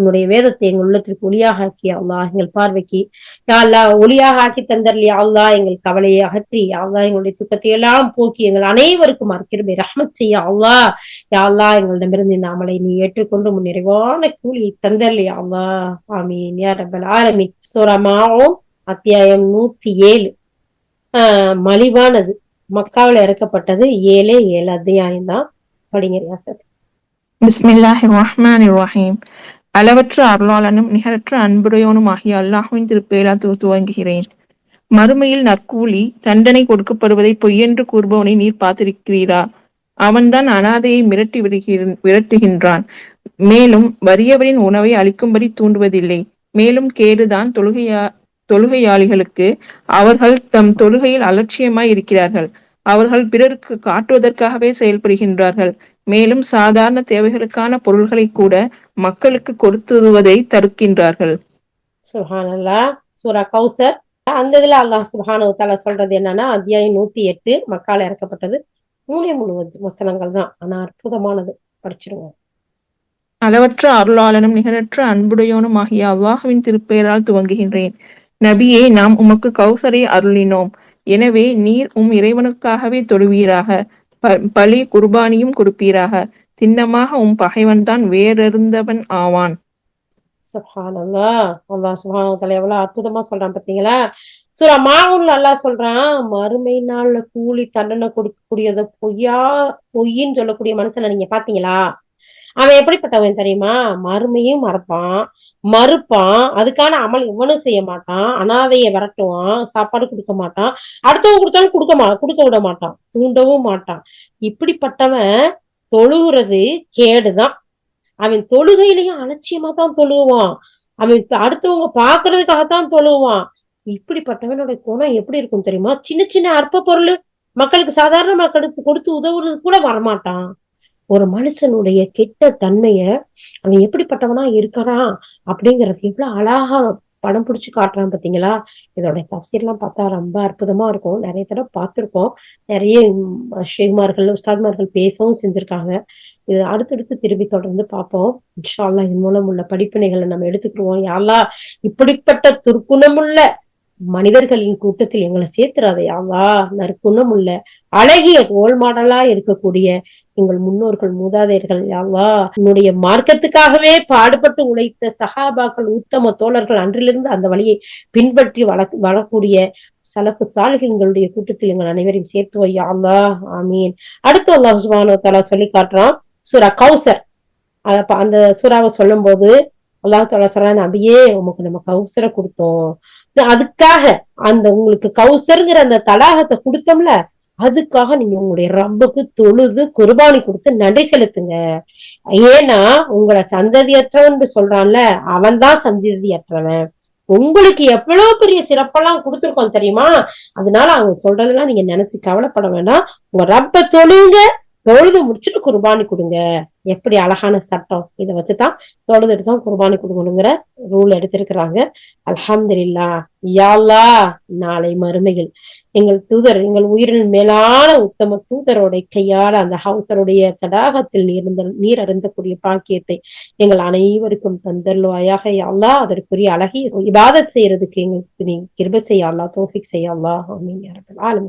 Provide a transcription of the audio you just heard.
உன்னுடைய வேதத்தை எங்கள் உள்ளத்திற்கு ஒளியாக ஆக்கி அல்லா எங்கள் பார்வைக்கு யாழ்லா ஒளியாக ஆக்கி தந்தர்லியா அல்லா எங்கள் கவலையை அகற்றி யாழ்லா எங்களுடைய துக்கத்தை எல்லாம் போக்கி எங்கள் அனைவருக்கும் அற்கிருமை ரஹமத் செய்ய அல்லா யாழ்லா எங்களிடமிருந்து இந்த அமலை நீ ஏற்றுக்கொண்டு உன் நிறைவான கூலியை தந்தர்லியா அல்லா ஆமீன். யார் ரபல் ஆலமீன். சோரமாவும் அத்தியாயம் நூத்தி ஏழு. ஆஹ் மலிவானது. மக்காவில் இறக்கப்பட்டது ஏழே ஏழு அத்தியாயம் தான் படிங்க யாசர் பிஸ்மில்லாஹிர் ரஹ்மானிர் ரஹீம். அளவற்ற அருளாளனும் நிகரற்ற அன்புடையோனும் ஆகிய அல்லாஹுவின் திருப்பெயரால் துவங்குகிறேன். மறுமையில் நற்கூலி தண்டனை கொடுக்கப்படுவதை பொய்யென்று கூறுபவனை நீர் பார்த்திருக்கிறீரா? அவன்தான் அனாதையை மிரட்டி விடுகிற- விரட்டுகின்றான். மேலும் வறியவரின் உணவை அளிக்கும்படி தூண்டுவதில்லை. மேலும் கேடுதான் தொழுகையா தொழுகையாளிகளுக்கு அவர்கள் தம் தொழுகையில் அலட்சியமாய் இருக்கிறார்கள் அவர்கள் பிறருக்கு காட்டுவதற்காகவே செயல்படுகின்றார்கள். மேலும் சாதாரண தேவைகளுக்கான பொருள்களை கூட மக்களுக்கு கொடுத்துவதை தடுக்கின்றார்கள். சுஹானல்லா சூரா கௌசர். அந்த இதுல அல்லாஹ் சுஹானு தாலா சொல்றது என்னன்னா அத்தியாயம் நூத்தி எட்டு மக்கால இறக்கப்பட்டது. மூணே மூணு வச- வசனங்கள் தான். ஆனா அற்புதமானது. படிச்சிருங்க. அளவற்ற அருளாளனும் நிகரற்ற அன்புடையோனும் ஆகிய அல்லாஹுவின் திருப்பெயரால் துவங்குகின்றேன். நபியே நாம் உமக்கு கௌசரை அருளினோம். எனவே நீர் உம் இறைவனுக்காகவே தொழுவீராக. பலி குர்பானியும் கொடுப்பீராக. திண்ணமாக உம் பகைவன்தான் வேறெருந்தவன் ஆவான். சுஹானல்லா அல்லாஹ் சுஹானு தாலா எவ்வளவு அற்புதமா சொல்றான் பாத்தீங்களா? சூரா மாவுன்ல அல்லாஹ் சொல்றான். மறுமை நாள்ல கூலி தண்டனை கொடுக்கக்கூடியத பொய்யா பொய்ன்னு சொல்லக்கூடிய மனுஷனை நீங்க பாத்தீங்களா? அவன் எப்படிப்பட்டவன் தெரியுமா? மறுமையும் மறப்பான். மறுப்பான். அதுக்கான அமல் இவனும் செய்ய மாட்டான். அனாதைய விரட்டுவான். சாப்பாடு கொடுக்க மாட்டான். அடுத்தவங்க கொடுத்தாலும் கொடுக்க மா கொடுக்க விட மாட்டான். தூண்டவும் மாட்டான். இப்படிப்பட்டவன் தொழுகிறது கேடுதான். அவன் தொழுகையிலையும் அலட்சியமா தான் தொழுவான். அவன் அடுத்தவங்க பாக்குறதுக்காகத்தான் தொழுவான். இப்படிப்பட்டவனோட குணம் எப்படி இருக்கும் தெரியுமா? சின்ன சின்ன அற்ப பொருள் மக்களுக்கு சாதாரண மக்களுக்கு கொடுத்து உதவுறது கூட வரமாட்டான். ஒரு மனுஷனுடைய கெட்ட தன்மைய அவன் எப்படிப்பட்டவனா இருக்கிறான் அப்படிங்கறது எவ்வளவு அழகா படம் பிடிச்சு காட்டுறான் பாத்தீங்களா? இதோட தப்சீர்லாம் பார்த்தா ரொம்ப அற்புதமா இருக்கும். நிறைய தடவை பார்த்திருக்கோம். நிறைய ஷேகுமார்கள் உஸ்தாத்மார்கள் பேசவும் செஞ்சிருக்காங்க. இது அடுத்தடுத்து திரும்பி தொடர்ந்து பார்ப்போம். இன்ஷால்லா இதன் மூலம் உள்ள படிப்பினைகளை நம்ம எடுத்துக்கிடுவோம். யாழ்லா இப்படிப்பட்ட துர்க்குணமுள்ள மனிதர்களின் கூட்டத்தில் எங்களை சேர்த்துறாதையாவா நற்குணம் உள்ள அழகிய ரோல் மாடலா இருக்கக்கூடிய எங்கள் முன்னோர்கள் மூதாதையர்கள் யாவா உன்னுடைய மார்க்கத்துக்காகவே பாடுபட்டு உழைத்த சகாபாக்கள் உத்தம தோழர்கள் அன்றிலிருந்து அந்த வழியை பின்பற்றி வள வரக்கூடிய சலப்பு சாலைகளுடைய கூட்டத்தில் எங்கள் அனைவரையும் சேர்த்து வையா ஆமீன். அடுத்து அல்லாஹ் சுபானு தலா சொல்லி காட்டுறான் சூரா கௌசர். அந்த சுறாவை சொல்லும் போது அல்லாஹ் தாலா சொல்றான் நபியே உமக்கு நம்ம கௌசரை கொடுத்தோம். அதுக்காக அந்த உங்களுக்கு கௌசருங்கிற அந்த தடாகத்தை கொடுத்தோம்ல அதுக்காக நீங்க உங்களுடைய ரப்புக்கு தொழுது குர்பானி கொடுத்து நடை செலுத்துங்க. ஏன்னா உங்களை சந்ததியற்றவன் சொல்றான்ல அவன் தான் சந்ததியற்றவன். உங்களுக்கு எவ்வளவு பெரிய சிறப்பெல்லாம் கொடுத்துருக்கோம் தெரியுமா? அதனால அவங்க சொல்றதெல்லாம் நீங்க நினைச்சு கவலைப்பட வேண்டாம். உங்க ரப்ப தொழுங்க தொழுது முடிச்சுட்டு குர்பானி கொடுங்க. எப்படி அழகான சட்டம். இதை வச்சுதான் தொழுதுட்டு தான் குர்பானி கொடுக்கணுங்கிற ரூல் எடுத்திருக்கிறாங்க. அல்ஹம்துலில்லா. யாழ்லா நாளை மறுமையில். எங்கள் தூதர் எங்கள் உயிரின் மேலான உத்தம தூதரோட கையால் அந்த ஹவுசருடைய தடாகத்தில் நீர்ந்த நீர் அருந்தக்கூடிய பாக்கியத்தை எங்கள் அனைவருக்கும் தந்தருவாயாக யாழ்லா அதற்குரிய அழகிய இபாதத் செய்யறதுக்கு எங்களுக்கு நீ கிருப செய்யாளா தோஃபிக் செய்ய அல்லா ஆமீன்.